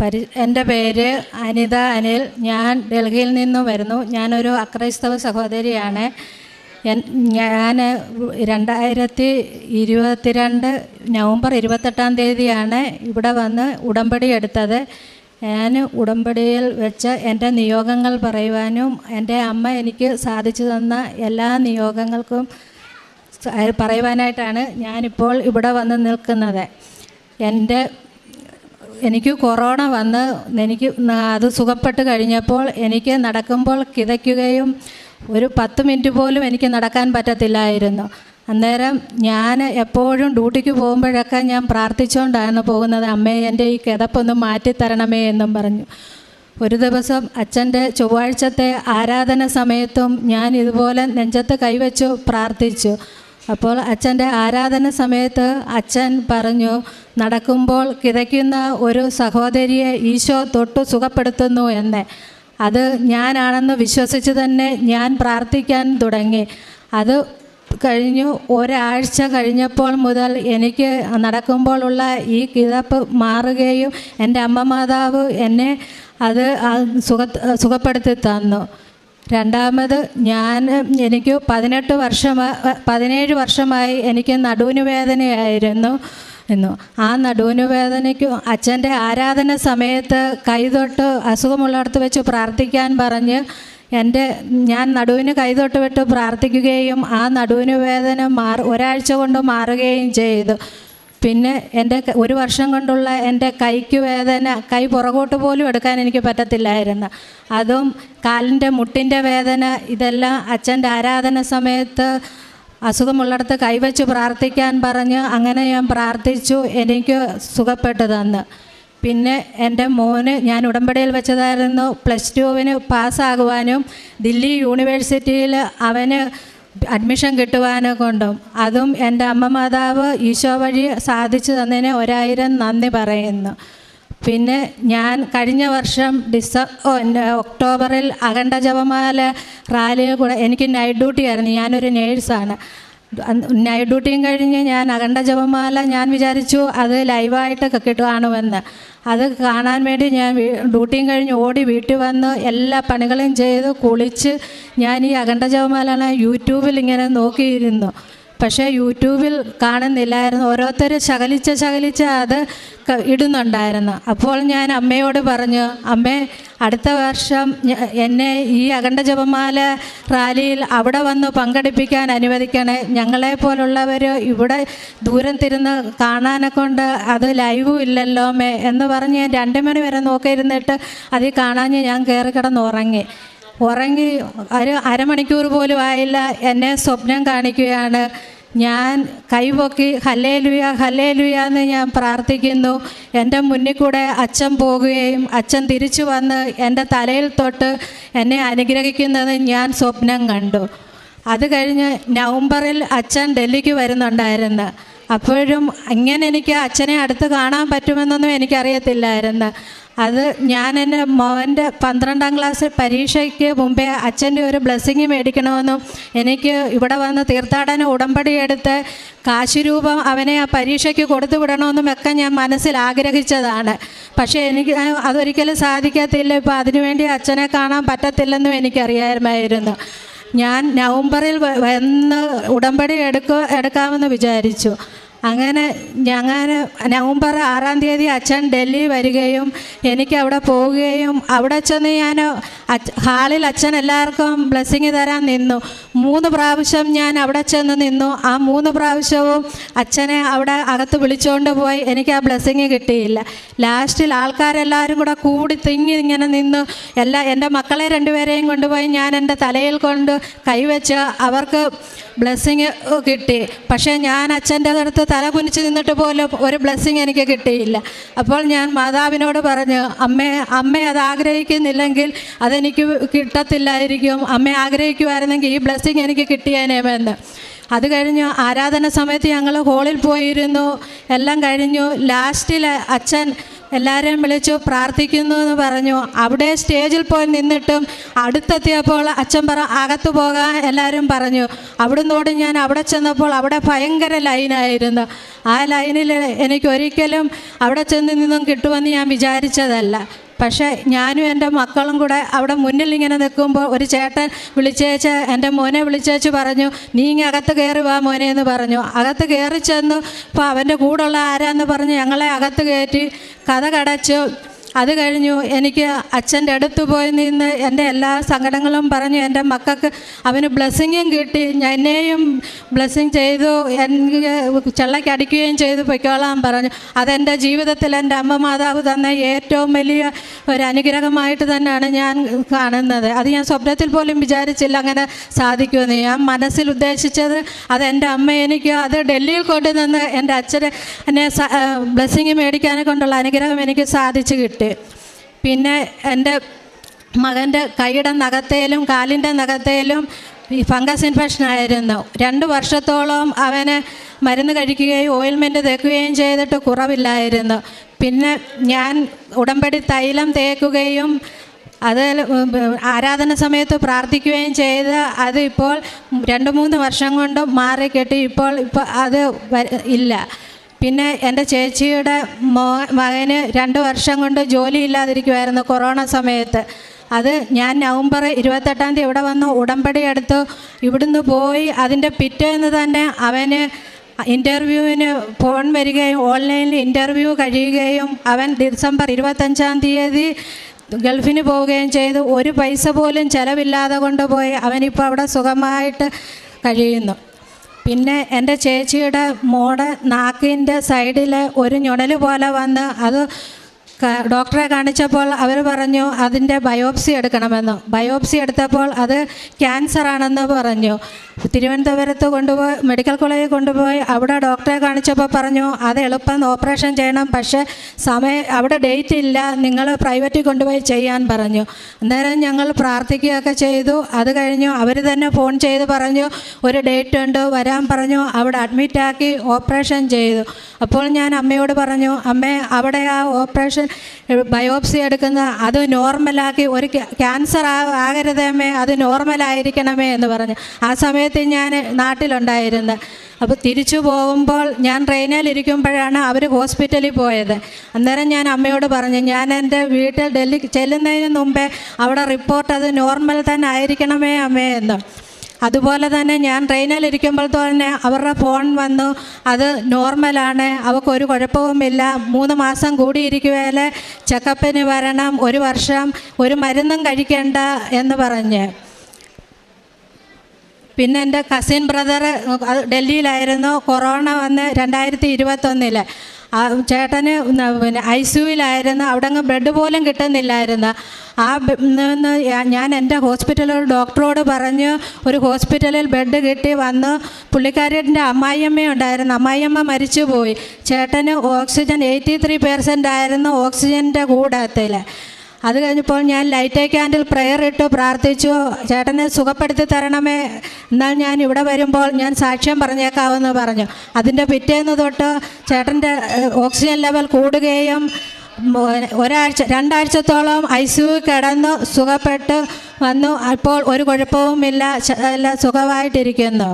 പരി എന്റെ പേര് അനിത അനിൽ. ഞാൻ ഡൽഹിയിൽ നിന്ന് വരുന്നു. ഞാനൊരു അക്രൈസ്തവ സഹോദരിയാണ്. ഞാൻ രണ്ടായിരത്തി ഇരുപത്തിരണ്ട് നവംബർ ഇരുപത്തെട്ടാം തീയതിയാണ് ഇവിടെ വന്ന് ഉടമ്പടി എടുത്തത്. ഞാൻ ഉടമ്പടിയിൽ വെച്ച് എന്റെ നിയോഗങ്ങൾ പറയുവാനും എന്റെ അമ്മ എനിക്ക് സാധിച്ചു തന്ന എല്ലാ നിയോഗങ്ങൾക്കും പറയുവാനായിട്ടാണ് ഞാനിപ്പോൾ ഇവിടെ വന്ന് നിൽക്കുന്നത്. എന്റെ എനിക്ക് കൊറോണ വന്ന് എനിക്ക് അത് സുഖപ്പെട്ട് കഴിഞ്ഞപ്പോൾ എനിക്ക് നടക്കുമ്പോൾ കിതയ്ക്കുകയും ഒരു പത്ത് മിനിറ്റ് പോലും എനിക്ക് നടക്കാൻ പറ്റത്തില്ലായിരുന്നു. അന്നേരം ഞാൻ എപ്പോഴും ഡ്യൂട്ടിക്ക് പോകുമ്പോഴൊക്കെ ഞാൻ പ്രാർത്ഥിച്ചുകൊണ്ടാണ് പോകുന്നത് അമ്മേ എന്റെ ഈ കിതപ്പൊന്ന് മാറ്റിത്തരണമേ എന്നും പറഞ്ഞു. ഒരു ദിവസം അച്ഛന്റെ ചൊവ്വാഴ്ചത്തെ ആരാധന സമയത്തും ഞാൻ ഇതുപോലെ നെഞ്ചത്ത് കൈവച്ചു പ്രാർത്ഥിച്ചു. അപ്പോൾ അച്ഛന്റെ ആരാധന സമയത്ത് അച്ഛൻ പറഞ്ഞു നടക്കുമ്പോൾ കിതയ്ക്കുന്ന ഒരു സഹോദരിയെ ഈശോ തൊട്ട് സുഖപ്പെടുത്തുന്നു എന്ന്. അത് ഞാനാണെന്ന് വിശ്വസിച്ച് തന്നെ ഞാൻ പ്രാർത്ഥിക്കാൻ തുടങ്ങി. അത് കഴിഞ്ഞു ഒരാഴ്ച കഴിഞ്ഞപ്പോൾ മുതൽ എനിക്ക് നടക്കുമ്പോഴുള്ള ഈ കിതപ്പ് മാറുകയും എന്റെ അമ്മ മാതാവ് എന്നെ അത് സുഖ സുഖപ്പെടുത്തി തന്നു. രണ്ടാമത് ഞാൻ എനിക്ക് പതിനെട്ട് വർഷം പതിനേഴ് വർഷമായി എനിക്ക് നടുവിന് വേദനയായിരുന്നു എന്നു. ആ നടുവിന് വേദനയ്ക്ക് അച്ഛന്റെ ആരാധന സമയത്ത് കൈതൊട്ട് അസുഖമുള്ളിടത്ത് വെച്ച് പ്രാർത്ഥിക്കാൻ പറഞ്ഞ് എന്റെ ഞാൻ നടുവിന് കൈതൊട്ട് വിട്ട് പ്രാർത്ഥിക്കുകയും ആ നടുവിന് വേദന മാറി ഒരാഴ്ച കൊണ്ട് മാറുകയും ചെയ്തു. പിന്നെ എന്റെ ഒരു വർഷം കൊണ്ടുള്ള എന്റെ കൈക്ക് വേദന കൈ പുറകോട്ട് പോലും എടുക്കാൻ എനിക്ക് പറ്റത്തില്ലായിരുന്നു. അതും കാലിന്റെ മുട്ടിന്റെ വേദന ഇതെല്ലാം അച്ഛന്റെ ആരാധന സമയത്ത് അസുഖമുള്ളിടത്ത് കൈവച്ച് പ്രാർത്ഥിക്കാൻ പറഞ്ഞ് അങ്ങനെ ഞാൻ പ്രാർത്ഥിച്ചു എനിക്ക് സുഖപ്പെട്ടു തന്ന്. പിന്നെ എന്റെ മോന് ഞാൻ ഉടമ്പടിയിൽ വെച്ചതായിരുന്നു പ്ലസ് ടുവിന് പാസ്സാകുവാനും ദില്ലി യൂണിവേഴ്സിറ്റിയിൽ അവന് അഡ്മിഷൻ കിട്ടുവാനെ കൊണ്ടും അതും എന്റെ അമ്മ മാതാവ് ഈശോ വഴി സാധിച്ചു തന്നതിന് ഒരായിരം നന്ദി പറയുന്നു. പിന്നെ ഞാൻ കഴിഞ്ഞ വർഷം ഡിസ ഒക്ടോബറിൽ അഖണ്ഡ ജപമാല റാലിയിൽ കൂടെ എനിക്ക് നൈറ്റ് ഡ്യൂട്ടി ആയിരുന്നു. ഞാനൊരു നേഴ്സാണ് നൈറ്റ് ഡ്യൂട്ടിയും കഴിഞ്ഞ് ഞാൻ അഖണ്ഡ ജപമാല ഞാൻ വിചാരിച്ചു അത് ലൈവായിട്ട് കിട്ടുകയാണുവെന്ന് അത് കാണാൻ വേണ്ടി ഞാൻ ഡ്യൂട്ടിയും കഴിഞ്ഞ് ഓടി വീട്ടിൽ വന്ന് എല്ലാ പണികളും ചെയ്ത് കുളിച്ച് ഞാൻ ഈ അഖണ്ഡ ജപമാല യൂട്യൂബിൽ ഇങ്ങനെ നോക്കിയിരുന്നു. പക്ഷേ യൂട്യൂബിൽ കാണുന്നില്ലായിരുന്നു. ഓരോരുത്തർ ശകലിച്ച് ശകലിച്ച് അത് ഇടുന്നുണ്ടായിരുന്നു. അപ്പോൾ ഞാൻ അമ്മയോട് പറഞ്ഞു അമ്മേ അടുത്ത വർഷം എന്നെ ഈ അഖണ്ഡ ജപമാല റാലിയിൽ അവിടെ വന്ന് പങ്കെടുപ്പിക്കാൻ അനുവദിക്കണേ. ഞങ്ങളെ പോലുള്ളവർ ഇവിടെ ദൂരം തിരുന്ന് കാണാനെ കൊണ്ട് അത് ലൈവും ഇല്ലല്ലോ മേ എന്ന് പറഞ്ഞ് ഞാൻ രണ്ട് മണി വരെ നോക്കിയിരുന്നിട്ട് അതിൽ കാണാഞ്ഞ് ഞാൻ കയറി കിടന്ന് ഉറങ്ങി ഒരു അരമണിക്കൂർ പോലും ആയില്ല. എന്നെ സ്വപ്നം കാണിക്കുകയാണ്. ഞാൻ കൈപൊക്കി ഹല്ലേ ലുയ ഹല്ലേ ലുയ എന്ന് ഞാൻ പ്രാർത്ഥിക്കുന്നു. എന്റെ മുന്നിൽ കൂടെ അച്ഛൻ പോകുകയും അച്ഛൻ തിരിച്ചു വന്ന് എന്റെ തലയിൽ തൊട്ട് എന്നെ അനുഗ്രഹിക്കുന്നത് ഞാൻ സ്വപ്നം കണ്ടു. അത് കഴിഞ്ഞ് നവംബറിൽ അച്ഛൻ ഡൽഹിക്ക് വരുന്നുണ്ടായിരുന്നു. അപ്പോഴും ഇങ്ങനെ എനിക്ക് അച്ഛനെ അടുത്ത് കാണാൻ പറ്റുമെന്നൊന്നും എനിക്കറിയത്തില്ലായിരുന്നു. അത് ഞാൻ എന്റെ മോന്റെ പന്ത്രണ്ടാം ക്ലാസ് പരീക്ഷയ്ക്ക് മുമ്പേ അച്ഛന്റെ ഒരു ബ്ലെസ്സിങ് മേടിക്കണമെന്നും എനിക്ക് ഇവിടെ വന്ന് തീർത്ഥാടന ഉടമ്പടി എടുത്ത് കാശുരൂപം അവനെ ആ പരീക്ഷയ്ക്ക് കൊടുത്തു വിടണമെന്നും ഒക്കെ ഞാൻ മനസ്സിൽ ആഗ്രഹിച്ചതാണ്. പക്ഷേ എനിക്ക് അതൊരിക്കലും സാധിക്കത്തില്ല. ഇപ്പോൾ അതിനുവേണ്ടി അച്ഛനെ കാണാൻ പറ്റത്തില്ലെന്നും എനിക്കറിയാമായിരുന്നു. ഞാൻ നവംബറിൽ വന്ന് ഉടമ്പടി എടുക്കുക എടുക്കാമെന്ന് വിചാരിച്ചു. അങ്ങനെ ഞങ്ങൾ നവംബർ ആറാം തീയതി അച്ഛൻ ഡൽഹി വരികയും എനിക്ക് അവിടെ പോവുകയും അവിടെ ചെന്ന് ഞാൻ ഹാളിൽ അച്ഛൻ എല്ലാവർക്കും ബ്ലെസ്സിങ് തരാൻ നിന്നു. മൂന്ന് പ്രാവശ്യം ഞാൻ അവിടെ ചെന്ന് നിന്നു. ആ മൂന്ന് പ്രാവശ്യവും അച്ഛനെ അവിടെ അകത്ത് വിളിച്ചുകൊണ്ട് പോയി. എനിക്ക് ആ ബ്ലെസ്സിങ് കിട്ടിയില്ല. ലാസ്റ്റിൽ ആൾക്കാരെല്ലാവരും കൂടെ കൂടി തിങ്ങി ഇങ്ങനെ നിന്നു എല്ലാ എന്റെ മക്കളെ രണ്ടുപേരെയും കൊണ്ടുപോയി ഞാൻ എന്റെ തലയിൽ കൊണ്ട് കൈവച്ച് അവർക്ക് ബ്ലെസ്സിങ് കിട്ടി. പക്ഷേ ഞാൻ അച്ഛന്റെ അടുത്ത് തല കുനിച്ച് നിന്നിട്ട് പോലും ഒരു ബ്ലെസ്സിങ് എനിക്ക് കിട്ടിയില്ല. അപ്പോൾ ഞാൻ മാതാവിനോട് പറഞ്ഞു അമ്മേ അമ്മ അത് ആഗ്രഹിക്കുന്നില്ലെങ്കിൽ അതെനിക്ക് കിട്ടത്തില്ലായിരിക്കും. അമ്മ ആഗ്രഹിക്കുമായിരുന്നെങ്കിൽ ഈ ബ്ലെസ്സിങ് എനിക്ക് കിട്ടിയേനേമെന്ന്. അത് കഴിഞ്ഞ് ആരാധന സമയത്ത് ഞങ്ങൾ ഹോളിൽ പോയിരുന്നു. എല്ലാം കഴിഞ്ഞു. ലാസ്റ്റിൽ അച്ഛൻ എല്ലാവരെയും വിളിച്ചു പ്രാർത്ഥിക്കുന്നു എന്ന് പറഞ്ഞു. അവിടെ സ്റ്റേജിൽ പോയി നിന്നിട്ടും അടുത്തെത്തിയപ്പോൾ അച്ഛൻ പറ അകത്ത് പോകാൻ എല്ലാവരും പറഞ്ഞു. അവിടുന്നോട് ഞാൻ അവിടെ ചെന്നപ്പോൾ അവിടെ ഭയങ്കര ലൈനായിരുന്നു. ആ ലൈനിൽ എനിക്ക് ഒരിക്കലും അവിടെ ചെന്ന് നിന്നും കിട്ടുമെന്ന് ഞാൻ വിചാരിച്ചതല്ല. പക്ഷേ ഞാനും എന്റെ മക്കളും കൂടെ അവിടെ മുന്നിൽ ഇങ്ങനെ നിൽക്കുമ്പോൾ ഒരു ചേട്ടൻ വിളിച്ചേച്ച് എന്റെ മോനെ വിളിച്ചേച്ച് പറഞ്ഞു നീ ഇങ്ങനെ അകത്ത് കയറി വാ മോനെ എന്ന് പറഞ്ഞു. അകത്ത് കയറി ചെന്നു അപ്പോൾ അവന്റെ കൂടെയുള്ള ആരാന്ന് പറഞ്ഞ് ഞങ്ങളെ അകത്ത് കയറ്റി കഥ കടച്ചു. അത് കഴിഞ്ഞു എനിക്ക് അച്ഛന്റെ അടുത്ത് പോയി നിന്ന് എന്റെ എല്ലാ സങ്കടങ്ങളും പറഞ്ഞു. എന്റെ മക്കൾക്ക് അവന് ബ്ലെസ്സിങ്ങും കിട്ടി. എന്നെയും ബ്ലെസ്സിങ് ചെയ്തു. എനിക്ക് ചെള്ളയ്ക്ക് അടിക്കുകയും ചെയ്തു. പൊയ്ക്കോളാൻ പറഞ്ഞു. അതെന്റെ ജീവിതത്തിൽ എന്റെ അമ്മ മാതാവ് തന്ന ഏറ്റവും വലിയ ഒരു അനുഗ്രഹമായിട്ട് തന്നെയാണ് ഞാൻ കാണുന്നത്. അത് ഞാൻ സ്വപ്നത്തിൽ പോലും വിചാരിച്ചില്ല അങ്ങനെ സാധിക്കുമെന്ന്. ഞാൻ മനസ്സിൽ ഉദ്ദേശിച്ചത് അത് എന്റെ അമ്മ എനിക്ക് അത് ഡൽഹിയിൽ കൊണ്ടുവന്ന് എന്റെ അച്ഛനെ എന്നെ ബ്ലെസ്സിങ് മേടിക്കാനെ കൊണ്ടുള്ള അനുഗ്രഹം എനിക്ക് സാധിച്ചു കിട്ടി. പിന്നെ എന്റെ മകന്റെ കൈയുടെ നഖത്തേലും കാലിന്റെ നഖത്തേലും ഈ ഫംഗസ് ഇൻഫെക്ഷൻ ആയിരുന്നു. രണ്ട് വർഷത്തോളം അവന് മരുന്ന് കഴിക്കുകയും ഓയിൽമെന്റ് തേക്കുകയും ചെയ്തിട്ട് കുറവില്ലായിരുന്നു. പിന്നെ ഞാൻ ഉടമ്പടി തൈലം തേക്കുകയും അത് ആരാധന സമയത്ത് പ്രാർത്ഥിക്കുകയും ചെയ്ത് അത് ഇപ്പോൾ രണ്ട് മൂന്ന് വർഷം കൊണ്ട് മാറിക്കെട്ടി ഇപ്പോൾ ഇപ്പോൾ അത് ഇല്ല. പിന്നെ എന്റെ ചേച്ചിയുടെ മോ മകന് രണ്ട് വർഷം കൊണ്ട് ജോലി ഇല്ലാതിരിക്കുമായിരുന്നു കൊറോണ സമയത്ത്. അത് ഞാൻ നവംബർ ഇരുപത്തെട്ടാം തീയതി ഇവിടെ വന്ന് ഉടമ്പടി എടുത്തു ഇവിടുന്ന് പോയി അതിന്റെ പിറ്റേന്ന് തന്നെ അവന് ഇന്റർവ്യൂവിന് ഫോൺ വരികയും ഓൺലൈനിൽ ഇന്റർവ്യൂ കഴിയുകയും അവൻ ഡിസംബർ ഇരുപത്തഞ്ചാം തീയതി ഗൾഫിന് പോവുകയും ചെയ്തു. ഒരു പൈസ പോലും ചിലവില്ലാതെ കൊണ്ടുപോയി അവനിപ്പോൾ അവിടെ സുഖമായിട്ട് കഴിയുന്നു. പിന്നെ എന്റെ ചേച്ചിയുടെ മോടെ നാക്കിന്റെ സൈഡിൽ ഒരു ഞൊടൽ പോലെ വന്ന് അത് ഡോക്ടറെ കാണിച്ചപ്പോൾ അവർ പറഞ്ഞു അതിന്റെ ബയോപ്സി എടുക്കണമെന്ന്. ബയോപ്സി എടുത്തപ്പോൾ അത് ക്യാൻസറാണെന്ന് പറഞ്ഞു. തിരുവനന്തപുരത്ത് കൊണ്ടുപോയി മെഡിക്കൽ കോളേജിൽ കൊണ്ടുപോയി. അവിടെ ഡോക്ടറെ കാണിച്ചപ്പോൾ പറഞ്ഞു അത് എളുപ്പം ഓപ്പറേഷൻ ചെയ്യണം. പക്ഷേ സമയം അവിടെ ഡേറ്റ് ഇല്ല. നിങ്ങൾ പ്രൈവറ്റിൽ കൊണ്ടുപോയി ചെയ്യാൻ പറഞ്ഞു. അന്നേരം ഞങ്ങൾ പ്രാർത്ഥിക്കുകയൊക്കെ ചെയ്തു. അത് കഴിഞ്ഞു അവർ തന്നെ ഫോൺ ചെയ്ത് പറഞ്ഞു ഒരു ഡേറ്റ് ഉണ്ട്. വരാൻ പറഞ്ഞു. അവിടെ അഡ്മിറ്റാക്കി ഓപ്പറേഷൻ ചെയ്തു. അപ്പോൾ ഞാൻ അമ്മയോട് പറഞ്ഞു അമ്മേ അവിടെ ആ ഓപ്പറേഷൻ ബയോപ്സി എടുക്കുന്ന അത് നോർമലാക്കി ഒരു ക്യാ- ക്യാൻസർ ആകരുതേ അമ്മേ. അത് നോർമലായിരിക്കണമേ എന്ന് പറഞ്ഞു. ആ സമയത്ത് ഞാൻ നാട്ടിലുണ്ടായിരുന്നു. അപ്പോൾ തിരിച്ചു പോകുമ്പോൾ ഞാൻ ട്രെയിനിലിരിക്കുമ്പോഴാണ് അവർ ഹോസ്പിറ്റലിൽ പോയത്. അന്നേരം ഞാൻ അമ്മയോട് പറഞ്ഞു ഞാൻ എന്റെ വീട്ടിൽ ഡൽഹി ചെല്ലുന്നതിന് മുമ്പേ അവിടെ റിപ്പോർട്ട് അത് നോർമൽ തന്നെ ആയിരിക്കണമേ അമ്മേ എന്ന്. അതുപോലെ തന്നെ ഞാൻ ട്രെയിനിലിരിക്കുമ്പോൾ തന്നെ അവരുടെ ഫോൺ വന്നു അത് നോർമലാണ് അവൾക്കൊരു കുഴപ്പവുമില്ല മൂന്ന് മാസം കൂടിയിരിക്കുവേലെ ചെക്കപ്പിന് വരണം ഒരു വർഷം ഒരു മരുന്നും കഴിക്കേണ്ട എന്ന് പറഞ്ഞ്. പിന്നെ എന്റെ കസിൻ ബ്രദർ ഡൽഹിയിലായിരുന്നു. കൊറോണ വന്ന് രണ്ടായിരത്തി ഇരുപത്തൊന്നിൽ ചേട്ടന് പിന്നെ ഐ സിയുവിലായിരുന്നു അവിടെ അങ്ങ് ബെഡ് പോലും കിട്ടുന്നില്ലായിരുന്നു. ആ ഞാൻ എന്റെ ഹോസ്പിറ്റലിൽ ഡോക്ടറോട് പറഞ്ഞു ഒരു ഹോസ്പിറ്റലിൽ ബെഡ് കിട്ടി വന്ന്. പുള്ളിക്കാരിന്റെ അമ്മായിയമ്മ ഉണ്ടായിരുന്നു. അമ്മായിയമ്മ മരിച്ചു പോയി ചേട്ടന് ഓക്സിജൻ എയ്റ്റി ത്രീ പെർസെന്റ് ആയിരുന്നു ഓക്സിജന്റെ കൂടത്തിൽ അത് കഴിഞ്ഞപ്പോൾ ഞാൻ ലൈറ്റ് ക്യാൻഡിൽ പ്രെയർ ഇട്ട് പ്രാർത്ഥിച്ചു. ചേട്ടനെ സുഖപ്പെടുത്തി തരണമേ. എന്നാൽ ഞാൻ ഇവിടെ വരുമ്പോൾ ഞാൻ സാക്ഷ്യം പറഞ്ഞേക്കാവെന്ന് പറഞ്ഞു. അതിന്റെ പിറ്റേന്ന് തൊട്ട് ചേട്ടന്റെ ഓക്സിജൻ ലെവൽ കൂടുകയും ഒരാഴ്ച രണ്ടാഴ്ചത്തോളം ഐ സി കിടന്നു സുഖപ്പെട്ട് വന്നു. അപ്പോൾ ഒരു കുഴപ്പവുമില്ല എല്ലാം സുഖമായിട്ടിരിക്കുന്നു.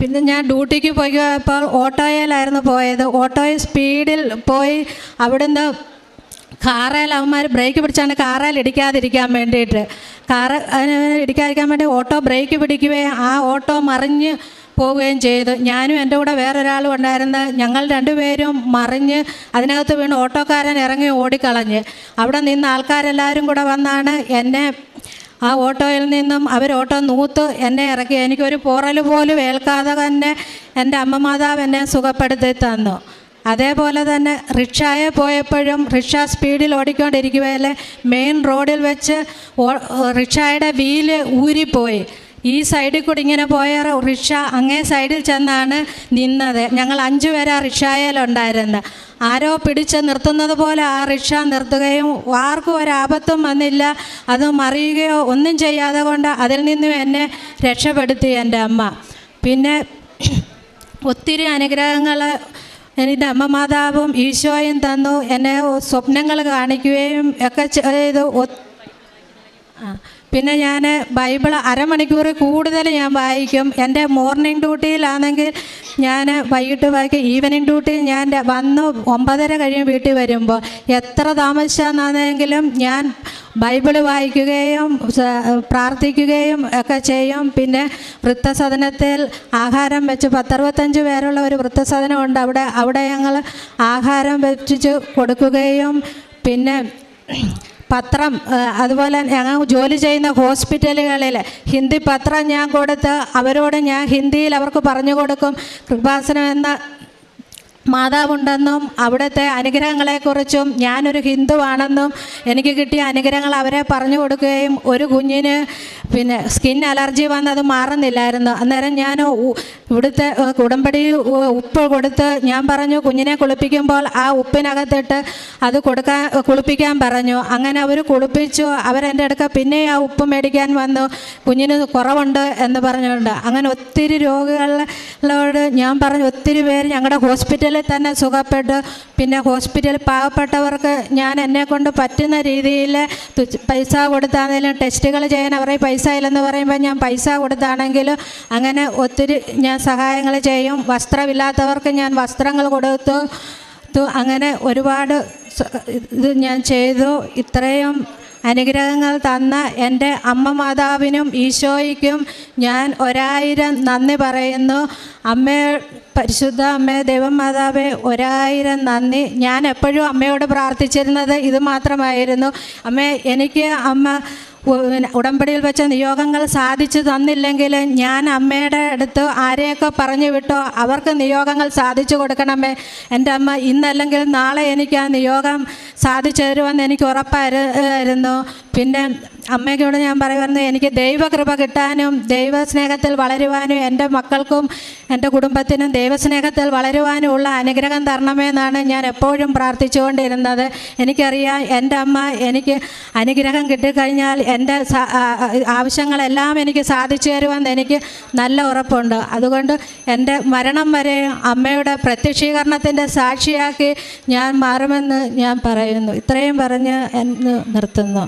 പിന്നെ ഞാൻ ഡ്യൂട്ടിക്ക് പോയപ്പോൾ ഓട്ടോയിലായിരുന്നു പോയത്. ഓട്ടോയിൽ സ്പീഡിൽ പോയി അവിടുന്ന് കാറയിൽ അവന്മാർ ബ്രേക്ക് പിടിച്ചാണ് കാറേൽ ഇടിക്കാതിരിക്കാൻ വേണ്ടിയിട്ട്. കാറ് ഇടിക്കാതിരിക്കാൻ വേണ്ടി ഓട്ടോ ബ്രേക്ക് പിടിക്കുകയും ആ ഓട്ടോ മറിഞ്ഞ് പോവുകയും ചെയ്തു. ഞാനും എന്റെ കൂടെ വേറൊരാളും ഉണ്ടായിരുന്ന. ഞങ്ങൾ രണ്ടുപേരും മറിഞ്ഞ് അതിനകത്ത് വീണ് ഓട്ടോക്കാരൻ ഇറങ്ങി ഓടിക്കളഞ്ഞ്. അവിടെ നിന്ന് ആൾക്കാരെല്ലാവരും കൂടെ വന്നാണ് എന്നെ ആ ഓട്ടോയിൽ നിന്നും അവർ ഓട്ടോ നൂത്ത് എന്നെ ഇറക്കി. എനിക്കൊരു പോറൽ പോലും ഏൽക്കാതെ തന്നെ എന്റെ അമ്മമാതാവ് എന്നെ സുഖപ്പെടുത്തി തന്നു. അതേപോലെ തന്നെ റിക്ഷയെ പോയപ്പോഴും റിക്ഷ സ്പീഡിൽ ഓടിക്കൊണ്ടിരിക്കുകയല്ലേ മെയിൻ റോഡിൽ വെച്ച് റിക്ഷായുടെ വീൽ ഊരിപ്പോയി. ഈ സൈഡിൽ കൂടി ഇങ്ങനെ പോയ റിക്ഷ അങ്ങേ സൈഡിൽ ചെന്നാണ് നിന്നത്. ഞങ്ങൾ അഞ്ചു പേര് ആ റിക്ഷയിലുണ്ടായിരുന്നു. ആരോ പിടിച്ച് നിർത്തുന്നത് പോലെ ആ റിക്ഷ നിർത്തുകയും ആർക്കും ഒരാപത്തും വന്നില്ല. അത് മറിയുകയോ ഒന്നും ചെയ്യാതെ കൊണ്ട് അതിൽ നിന്നും എന്നെ രക്ഷപ്പെടുത്തി എന്റെ അമ്മ. പിന്നെ ഒത്തിരി അനുഗ്രഹങ്ങൾ എന്റെ അമ്മ മാതാവും ഈശോയും തന്നു എന്നെ സ്വപ്നങ്ങൾ കാണിക്കുകയും ഒക്കെ ചെയ്തു. പിന്നെ ഞാൻ ബൈബിൾ അരമണിക്കൂർ കൂടുതൽ ഞാൻ വായിക്കും. എന്റെ മോർണിംഗ് ഡ്യൂട്ടിയിലാണെങ്കിൽ ഞാൻ വൈകിട്ട് വായിക്കും. ഈവനിങ് ഡ്യൂട്ടിയിൽ ഞാൻ വന്ന് ഒമ്പതര കഴിയും വീട്ടിൽ വരുമ്പോൾ എത്ര താമസിച്ചാണെങ്കിലും ഞാൻ ബൈബിൾ വായിക്കുകയും പ്രാർത്ഥിക്കുകയും ഒക്കെ ചെയ്യും. പിന്നെ വൃത്തസദനത്തിൽ ആഹാരം വെച്ച് പത്തറുപത്തഞ്ച് പേരുള്ള ഒരു വൃത്തസദനമുണ്ട് അവിടെ അവിടെ ഞങ്ങൾ ആഹാരം വെച്ച് കൊടുക്കുകയും പിന്നെ പത്രം അതുപോലെ ഞങ്ങൾ ജോലി ചെയ്യുന്ന ഹോസ്പിറ്റലുകളിൽ ഹിന്ദി പത്രം ഞാൻ കൊടുത്ത് അവരോട് ഞാൻ ഹിന്ദിയിൽ അവർക്ക് പറഞ്ഞു കൊടുക്കും. കൃപാസനം എന്ന മാതാവുണ്ടെന്നും അവിടുത്തെ അനുഗ്രഹങ്ങളെക്കുറിച്ചും ഞാനൊരു ഹിന്ദുവാണെന്നും എനിക്ക് കിട്ടിയ അനുഗ്രഹങ്ങൾ അവരെ പറഞ്ഞു കൊടുക്കുകയും ഒരു കുഞ്ഞിന് പിന്നെ സ്കിൻ അലർജി വന്നത് മാറുന്നില്ലായിരുന്നു. അന്നേരം ഞാൻ ഇവിടുത്തെ കുടമ്പടി ഉപ്പ് കൊടുത്ത് ഞാൻ പറഞ്ഞു കുഞ്ഞിനെ കുളിപ്പിക്കുമ്പോൾ ആ ഉപ്പിനകത്തിട്ട് അത് കൊടുക്കാൻ കുളിപ്പിക്കാൻ പറഞ്ഞു. അങ്ങനെ അവർ കുളിപ്പിച്ചു. അവരെന്റെ അടുക്ക പിന്നെ ആ ഉപ്പ് മേടിക്കാൻ വന്നു. കുഞ്ഞിന് കുറവുണ്ട് എന്ന് പറഞ്ഞുകൊണ്ട്. അങ്ങനെ ഒത്തിരി രോഗികളോട് ഞാൻ പറഞ്ഞു ഒത്തിരി പേര് ഞങ്ങളുടെ ഹോസ്പിറ്റലിൽ തന്നെ സുഖപ്പെട്ടു പിന്നെ ഹോസ്പിറ്റലിൽ പാവപ്പെട്ടവർക്ക് ഞാൻ എന്നെ കൊണ്ട് പറ്റുന്ന രീതിയിൽ പൈസ കൊടുത്താണെങ്കിലും ടെസ്റ്റുകൾ ചെയ്യാൻ അവരെ പൈസ ഇല്ലെന്ന് പറയുമ്പോൾ ഞാൻ പൈസ കൊടുത്താണെങ്കിലും അങ്ങനെ ഒത്തിരി ഞാൻ സഹായങ്ങൾ ചെയ്യും. വസ്ത്രമില്ലാത്തവർക്ക് ഞാൻ വസ്ത്രങ്ങൾ കൊടുത്തു. അങ്ങനെ ഒരുപാട് ഇത് ഞാൻ ചെയ്തു. ഇത്രയും അനുഗ്രഹങ്ങൾ തന്ന എന്റെ അമ്മ മാതാവിനും ഈശോയ്ക്കും ഞാൻ ഒരായിരം നന്ദി പറയുന്നു. അമ്മേ പരിശുദ്ധ അമ്മേ ദൈവം മാതാവേ ഒരായിരം നന്ദി. ഞാൻ എപ്പോഴും അമ്മയോട് പ്രാർത്ഥിച്ചിരുന്നത് ഇത് മാത്രമായിരുന്നു. അമ്മേ എനിക്ക് അമ്മ ഉടമ്പടിയിൽ വെച്ച നിയോഗങ്ങൾ സാധിച്ചു തന്നില്ലെങ്കിൽ ഞാൻ അമ്മയുടെ അടുത്ത് ആരെയൊക്കെ പറഞ്ഞു വിട്ടോ അവർക്ക് നിയോഗങ്ങൾ സാധിച്ചു കൊടുക്കണമേ. എന്റെ അമ്മ ഇന്നല്ലെങ്കിൽ നാളെ എനിക്ക് ആ നിയോഗം സാധിച്ചു തരുമെന്ന് എനിക്ക് ഉറപ്പായിരുന്നു പിന്നെ അമ്മയ്ക്കോട് ഞാൻ പറയുന്നത് എനിക്ക് ദൈവകൃപ കിട്ടാനും ദൈവസ്നേഹത്തിൽ വളരുവാനും എന്റെ മക്കൾക്കും എന്റെ കുടുംബത്തിനും ദൈവസ്നേഹത്തിൽ വളരുവാനും ഉള്ള അനുഗ്രഹം തരണമെന്നാണ് ഞാൻ എപ്പോഴും പ്രാർത്ഥിച്ചുകൊണ്ടിരുന്നത്. എനിക്കറിയാം എന്റെ അമ്മ എനിക്ക് അനുഗ്രഹം കിട്ടിക്കഴിഞ്ഞാൽ എന്റെ ആവശ്യങ്ങളെല്ലാം എനിക്ക് സാധിച്ചു തരുമെന്ന് എനിക്ക് നല്ല ഉറപ്പുണ്ട്. അതുകൊണ്ട് എന്റെ മരണം വരെ അമ്മയുടെ പ്രത്യക്ഷീകരണത്തിന്റെ സാക്ഷിയാക്കി ഞാൻ മാറുമെന്ന് ഞാൻ പറയുന്നു. ഇത്രയും പറഞ്ഞ് നിർത്തുന്നു.